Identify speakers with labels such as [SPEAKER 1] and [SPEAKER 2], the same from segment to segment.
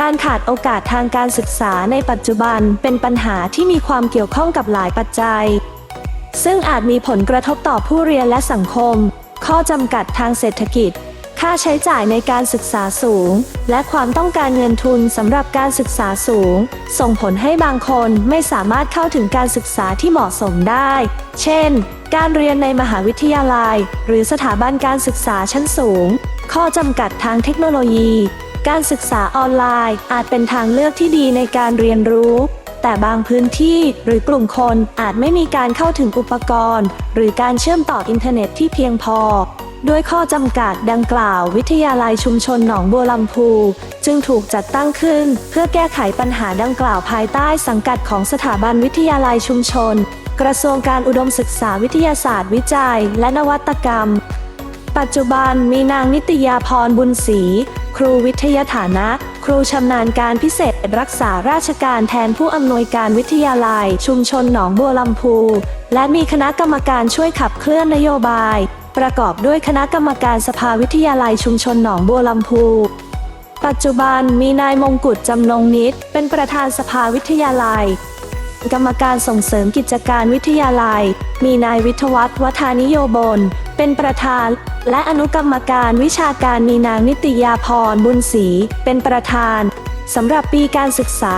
[SPEAKER 1] การขาดโอกาสทางการศึกษาในปัจจุบันเป็นปัญหาที่มีความเกี่ยวข้องกับหลายปัจจัย ซึ่งอาจมีผลกระทบต่อผู้เรียนและสังคม ข้อจำกัดทางเศรษฐกิจ ค่าใช้จ่ายในการศึกษาสูง และความต้องการเงินทุนสำหรับการศึกษาสูง ส่งผลให้บางคนไม่สามารถเข้าถึงการศึกษาที่เหมาะสมได้ เช่น การเรียนในมหาวิทยาลัย หรือสถาบันการศึกษาชั้นสูง ข้อจำกัดทางเทคโนโลยี การศึกษาออนไลน์ อาจเป็นทางเลือกที่ดีในการเรียนรู้ แต่บางพื้นที่หรือกลุ่มคนอาจไม่มีการเข้าถึงอุปกรณ์ หรือการเชื่อมต่ออินเทอร์เน็ตที่เพียงพอด้วยข้อจำกัดดังกล่าววิทยาลัยชุมชนหนองบัวลำพู จึงถูกจัดตั้งขึ้น เพื่อแก้ไขปัญหาดังกล่าวภายใต้สังกัดของสถาบันวิทยาลัยชุมชน กระทรวงการอุดมศึกษาวิทยาศาสตร์วิจัย และนวัตกรรม ปัจจุบันมีนางนิตยาพรบุญศรี ครูวิทยาฐานะ ครูชำนาญการพิเศษรักษาราชการแทนผู้อำนวยการวิทยาลัย ชุมชนหนองบัวลำพู และมีคณะกรรมการช่วยขับเคลื่อนนโยบาย ประกอบด้วยคณะกรรมการสภาวิทยาลัยชุมชนหนองบัวลำพู ปัจจุบันมีนายมงกุฎจำนงนิตเป็นประธานสภาวิทยาลัย กรรมการส่งเสริมกิจการวิทยาลัย มีนายวิทวัฒน์วัฒานิโยบล เป็นประธาน และอนุกรรมการวิชาการมีนางนิตยาพรบุญศรีเป็นประธานสำหรับปีการศึกษา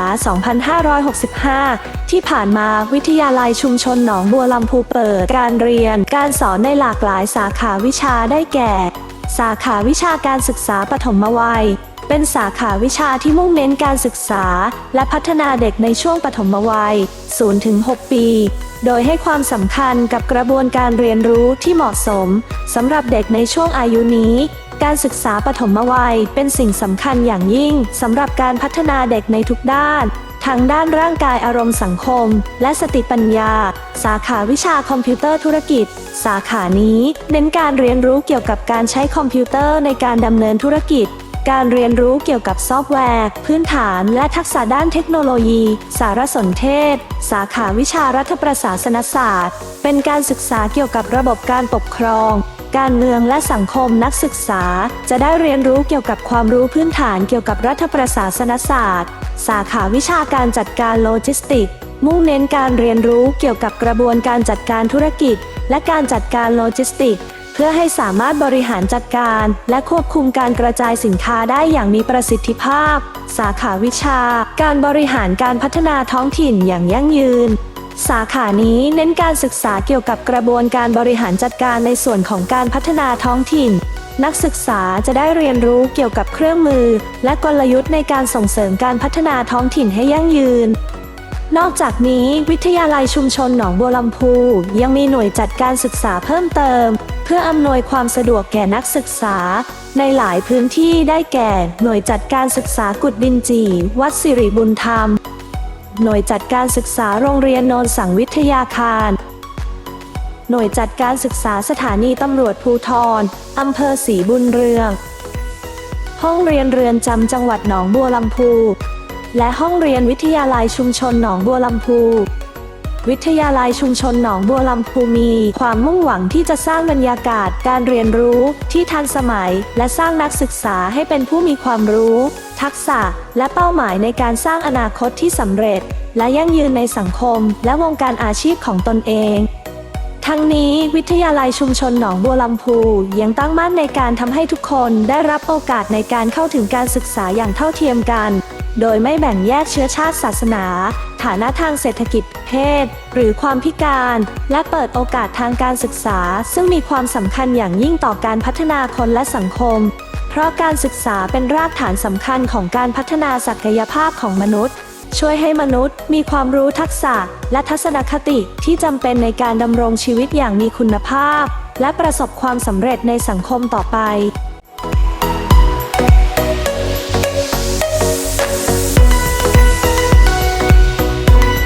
[SPEAKER 1] 2565 ที่ผ่านมาวิทยาลัยชุมชนหนองบัวลำพูเปิด การเรียนการสอนในหลากหลายสาขาวิชาได้แก่ สาขาวิชาการศึกษาปฐมวัย เป็นสาขาวิชาที่มุ่งเน้นการศึกษา และพัฒนาเด็กในช่วงปฐมวัย 0-6 ปี โดยให้ความสำคัญกับกระบวนการเรียนรู้ที่เหมาะสมสำหรับเด็กในช่วงอายุนี้ การศึกษาปฐมวัยเป็นสิ่งสำคัญอย่างยิ่งสำหรับการพัฒนาเด็กในทุกด้าน ทั้งด้านร่างกายอารมณ์สังคม และสติปัญญา สาขาวิชาคอมพิวเตอร์ธุรกิจ สาขานี้เน้นการเรียนรู้เกี่ยวกับการใช้คอมพิวเตอร์ในการดำเนินธุรกิจ การเรียนรู้เกี่ยวกับซอฟต์แวร์ พื้นฐาน และทักษะด้านเทคโนโลยี สารสนเทศ สาขาวิชารัฐประศาสนศาสตร์ เป็นการศึกษาเกี่ยวกับระบบการปกครองการเมืองและสังคมนักศึกษา จะได้เรียนรู้เกี่ยวกับความรู้พื้นฐานเกี่ยวกับรัฐประศาสนศาสตร์ สาขาวิชาการจัดการโลจิสติก มุ่งเน้นการเรียนรู้เกี่ยวกับกระบวนการจัดการธุรกิจ และการจัดการโลจิสติก เพื่อให้สามารถบริหารจัดการ และควบคุมการกระจายสินค้าได้อย่างมีประสิทธิภาพ สาขาวิชา การบริหารการพัฒนาท้องถิ่นอย่างยั่งยืนสาขานี้เน้นการศึกษาเกี่ยวกับกระบวนการบริหารจัดการในส่วนของการพัฒนาท้องถิ่น นักศึกษาจะได้เรียนรู้เกี่ยวกับเครื่องมือ และกลยุทธ์ในการส่งเสริมการพัฒนาท้องถิ่นให้ยั่งยืน นอกจากนี้วิทยาลัยชุมชนหนองบัวลำพู ยังมีหน่วยจัดการศึกษาเพิ่มเติม เพื่ออำนวยความสะดวกแก่นักศึกษา ในหลายพื้นที่ได้แก่ หน่วยจัดการศึกษากุดดินจี วัดสิริบุญธรรม หน่วยจัดการศึกษาโรงเรียนโนนสังวิทยาคาร หน่วยจัดการศึกษาสถานีตำรวจภูทรอำเภอศรีบุญเรือง ห้องเรียนเรือนจำจังหวัดหนองบัวลำพู และห้องเรียนวิทยาลัยชุมชนหนองบัวลำพูวิทยาลัยชุมชนหนองบัวลำพูมีความมุ่งหวังที่จะสร้างบรรยากาศการเรียนรู้ที่ทันสมัย และสร้างนักศึกษาให้เป็นผู้มีความรู้ ทักษะ และเป้าหมายในการสร้างอนาคตที่สำเร็จ และยั่งยืนในสังคม และวงการอาชีพของตนเอง ทั้งนี้วิทยาลัยชุมชนหนองบัวลำพูยังตั้งมั่นในการทำให้ทุกคนได้รับโอกาสในการเข้าถึงการศึกษาอย่างเท่าเทียมกัน โดยไม่แบ่งแยกเชื้อชาติศาสนา ฐานะทางเศรษฐกิจเพศ หรือความพิการ และเปิดโอกาสทางการศึกษา ซึ่งมีความสำคัญอย่างยิ่งต่อการพัฒนาคนและสังคม เพราะการศึกษาเป็นรากฐานสำคัญของการพัฒนาศักยภาพของมนุษย์ ช่วยให้มนุษย์ มีความรู้ทักษะ และทัศนคติที่จำเป็นในการดำรงชีวิตอย่างมีคุณภาพ และประสบความสำเร็จในสังคมต่อไป